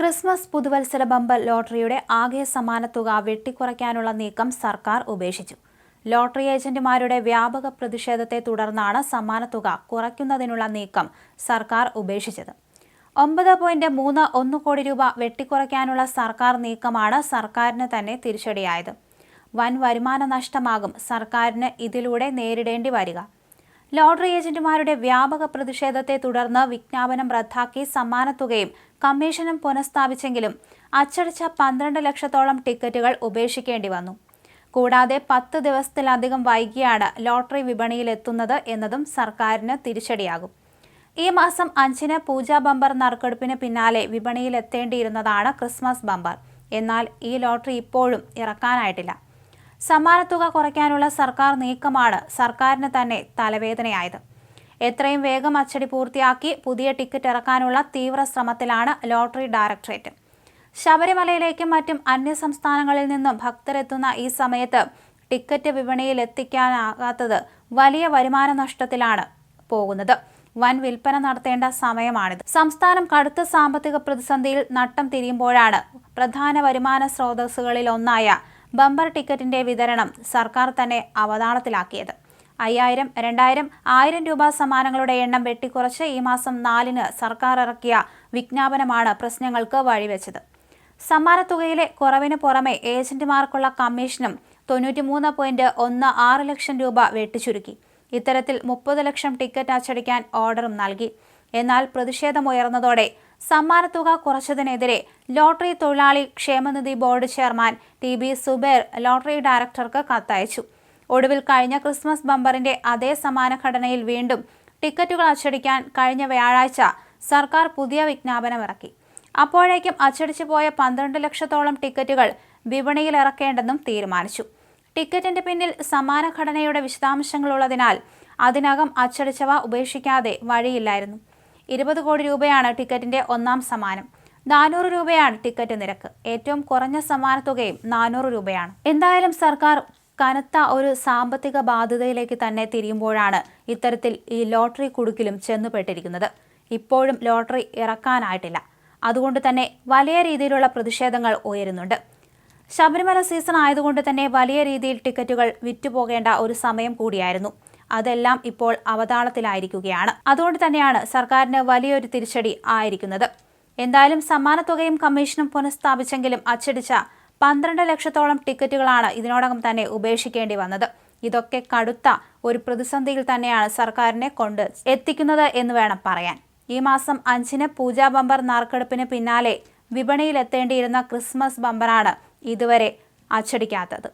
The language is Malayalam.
ക്രിസ്മസ് പുതുവത്സര ബമ്പർ ലോട്ടറിയുടെ ആകെ സമാന തുക വെട്ടിക്കുറയ്ക്കാനുള്ള നീക്കം സർക്കാർ ഉപേക്ഷിച്ചു. ലോട്ടറി ഏജന്റുമാരുടെ വ്യാപക പ്രതിഷേധത്തെ തുടർന്നാണ് സമ്മാനത്തുക കുറയ്ക്കുന്നതിനുള്ള നീക്കം സർക്കാർ ഉപേക്ഷിച്ചത്. ഒമ്പത് പോയിന്റ് മൂന്ന് ഒന്ന് കോടി രൂപ വെട്ടിക്കുറയ്ക്കാനുള്ള സർക്കാർ നീക്കമാണ് സർക്കാരിന് തന്നെ തിരിച്ചടിയായത്. വൻ വരുമാന നഷ്ടമാകും സർക്കാരിന് ഇതിലൂടെ നേരിടേണ്ടി വരിക. ലോട്ടറി ഏജന്റുമാരുടെ വ്യാപക പ്രതിഷേധത്തെ തുടർന്ന് വിജ്ഞാപനം റദ്ദാക്കി സമ്മാനത്തുകയും കമ്മീഷനും പുനഃസ്ഥാപിച്ചെങ്കിലും അച്ചടിച്ച പന്ത്രണ്ട് ലക്ഷത്തോളം ടിക്കറ്റുകൾ ഉപേക്ഷിക്കേണ്ടി വന്നു. കൂടാതെ പത്ത് ദിവസത്തിലധികം വൈകിയാണ് ലോട്ടറി വിപണിയിലെത്തുന്നത് എന്നതും സർക്കാരിന് തിരിച്ചടിയാകും. ഈ മാസം അഞ്ചിന് പൂജാ ബമ്പർ നറുക്കെടുപ്പിന് പിന്നാലെ വിപണിയിലെത്തേണ്ടിയിരുന്നതാണ് ക്രിസ്മസ് ബമ്പർ. എന്നാൽ ഈ ലോട്ടറി ഇപ്പോഴും ഇറക്കാനായിട്ടില്ല. സമ്മാനത്തുക കുറയ്ക്കാനുള്ള സർക്കാർ നീക്കമാണ് സർക്കാരിന് തന്നെ തലവേദനയായത്. എത്രയും വേഗം അച്ചടി പൂർത്തിയാക്കി പുതിയ ടിക്കറ്റ് ഇറക്കാനുള്ള തീവ്ര ശ്രമത്തിലാണ് ലോട്ടറി ഡയറക്ടറേറ്റ്. ശബരിമലയിലേക്കും മറ്റും അന്യ സംസ്ഥാനങ്ങളിൽ നിന്നും ഭക്തരെത്തുന്ന ഈ സമയത്ത് ടിക്കറ്റ് വിപണിയിൽ എത്തിക്കാനാകാത്തത് വലിയ വരുമാന നഷ്ടത്തിലാണ് പോകുന്നത്. വൻ വിൽപ്പന നടത്തേണ്ട സമയമാണിത്. സംസ്ഥാനം കടുത്ത സാമ്പത്തിക പ്രതിസന്ധിയിൽ നട്ടം തിരിയുമ്പോഴാണ് പ്രധാന വരുമാന സ്രോതസ്സുകളിൽ ഒന്നായ ബമ്പർ ടിക്കറ്റിന്റെ വിതരണം സർക്കാർ തന്നെ അവതാളത്തിലാക്കിയത്. അയ്യായിരം രണ്ടായിരം ആയിരം രൂപ സമ്മാനങ്ങളുടെ എണ്ണം വെട്ടിക്കുറച്ച് ഈ മാസം നാലിന് സർക്കാർ ഇറക്കിയ വിജ്ഞാപനമാണ് പ്രശ്നങ്ങൾക്ക് വഴിവെച്ചത്. സമ്മാനത്തുകയിലെ കുറവിന് പുറമെ ഏജന്റുമാർക്കുള്ള കമ്മീഷനും തൊണ്ണൂറ്റിമൂന്ന് പോയിന്റ് ഒന്ന് ആറ് ലക്ഷം രൂപ വെട്ടിച്ചുരുക്കി ഇത്തരത്തിൽ മുപ്പത് ലക്ഷം ടിക്കറ്റ് അച്ചടിക്കാൻ ഓർഡറും നൽകി എന്നാൽ പ്രതിഷേധമുയർന്നതോടെ സമ്മാനത്തുക കുറച്ചതിനെതിരെ ലോട്ടറി തൊഴിലാളി ക്ഷേമനിധി board chairman T B Zubair lottery ഡയറക്ടർക്ക് കത്തയച്ചു. ഒടുവിൽ കഴിഞ്ഞ ക്രിസ്മസ് ബമ്പറിന്റെ അതേ സമാന ഘടനയിൽ വീണ്ടും ടിക്കറ്റുകൾ അച്ചടിക്കാൻ കഴിഞ്ഞ വ്യാഴാഴ്ച സർക്കാർ പുതിയ വിജ്ഞാപനമിറക്കി. അപ്പോഴേക്കും അച്ചടിച്ചു പോയ പന്ത്രണ്ട് ലക്ഷത്തോളം ടിക്കറ്റുകൾ വിപണിയിൽ ഇറക്കേണ്ടെന്നും തീരുമാനിച്ചു. ടിക്കറ്റിന്റെ പിന്നിൽ സമാന ഘടനയുടെ വിശദാംശങ്ങളുള്ളതിനാൽ അതിനകം അച്ചടിച്ചവ ഉപേക്ഷിക്കാതെ വഴിയില്ലായിരുന്നു. ഇരുപത് കോടി രൂപയാണ് ടിക്കറ്റിന്റെ ഒന്നാം സമ്മാനം. നാനൂറ് രൂപയാണ് ടിക്കറ്റ് നിരക്ക്. ഏറ്റവും കുറഞ്ഞ സമ്മാന തുകയും നാനൂറ് രൂപയാണ്. എന്തായാലും സർക്കാർ കനത്ത ഒരു സാമ്പത്തിക ബാധ്യതയിലേക്ക് തന്നെ തിരിയുമ്പോഴാണ് ഇത്തരത്തിൽ ഈ ലോട്ടറി കുടുക്കിലും ചെന്നുപെട്ടിരിക്കുന്നത്. ഇപ്പോഴും ലോട്ടറി ഇറക്കാനായിട്ടില്ല. അതുകൊണ്ട് തന്നെ വലിയ രീതിയിലുള്ള പ്രതിഷേധങ്ങൾ ഉയരുന്നുണ്ട്. ശബരിമല സീസൺ ആയതുകൊണ്ട് തന്നെ വലിയ രീതിയിൽ ടിക്കറ്റുകൾ വിറ്റുപോകേണ്ട ഒരു സമയം കൂടിയായിരുന്നു. അതെല്ലാം ഇപ്പോൾ അവതാളത്തിലായിരിക്കുകയാണ്. അതുകൊണ്ട് തന്നെയാണ് സർക്കാരിന് വലിയൊരു തിരിച്ചടി ആയിരിക്കുന്നത്. എന്തായാലും സമ്മാനത്തുകയും കമ്മീഷനും പുനഃസ്ഥാപിച്ചെങ്കിലും അച്ചടിച്ച പന്ത്രണ്ട് ലക്ഷത്തോളം ടിക്കറ്റുകളാണ് ഇതിനോടകം തന്നെ ഉപേക്ഷിക്കേണ്ടി വന്നത്. ഇതൊക്കെ കടുത്ത ഒരു പ്രതിസന്ധിയിൽ തന്നെയാണ് സർക്കാരിനെ കൊണ്ട് എത്തിക്കുന്നത് എന്ന് വേണം പറയാൻ. ഈ മാസം അഞ്ചിന് പൂജാ ബമ്പർ നറുക്കെടുപ്പിന് പിന്നാലെ വിപണിയിലെത്തേണ്ടിയിരുന്ന ക്രിസ്മസ് ബമ്പറാണ് ഇതുവരെ അച്ചടിക്കാത്തത്.